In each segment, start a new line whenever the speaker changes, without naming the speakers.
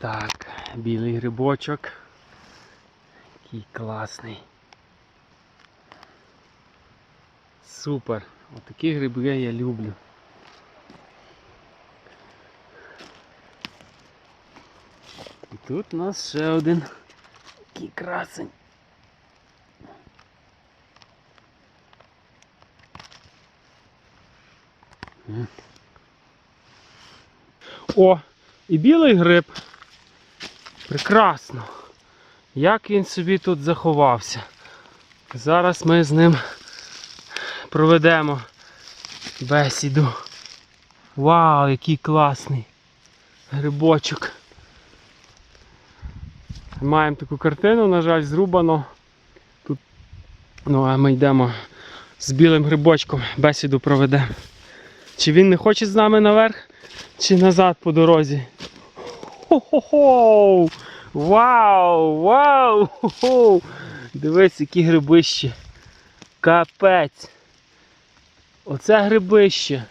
Так, білий грибочок. Який класний. Супер. Отакі гриби я люблю. І тут у нас ще один такий красень. О, і білий гриб. Прекрасно. Як він собі тут заховався. Зараз ми з ним проведемо бесіду. Вау, який класний грибочок. Маємо таку картину, на жаль, зрубано. Тут, ну, а ми йдемо з білим грибочком, бесіду проведемо. Чи він не хоче з нами наверх, чи назад по дорозі? Хо-хо-хо! Вау! Вау! Хо-хо! Дивись, які грибищі. Капець. Оце грибище.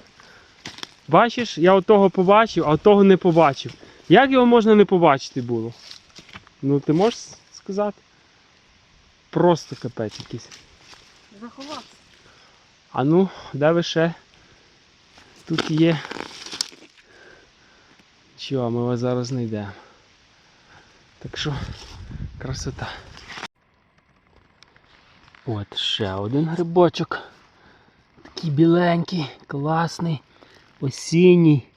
Бачиш, я отого побачив, а того не побачив. Як його можна не побачити було? Ну ти можеш сказати? Просто капець якийсь.
Заховався.
А ну, де ви ще? Тут є. Чого, ми вас зараз знайдемо. Так що, красота. От ще один грибочок. Такий біленький, класний, осінній,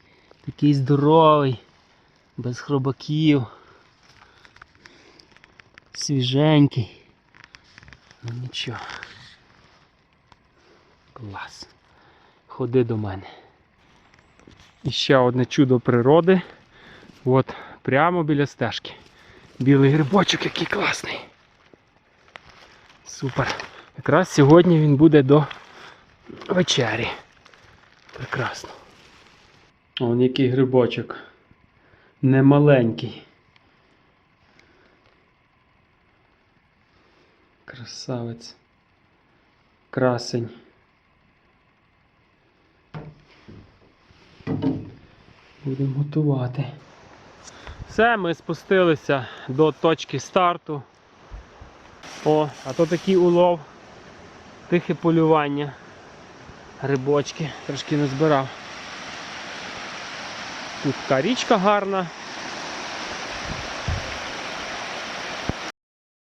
такий здоровий, без хробаків. Свіженький. Ну нічого. Клас. Ходи до мене. І ще одне чудо природи. От прямо біля стежки. Білий грибочок, який класний. Супер. Якраз сьогодні він буде до вечері. Прекрасно. Он який грибочок. Немаленький. Красавець. Красень. Будемо готувати. Все, ми спустилися до точки старту. О, а то такий улов. Тихе полювання. рибочки, трошки не збирав. Тут така річка гарна.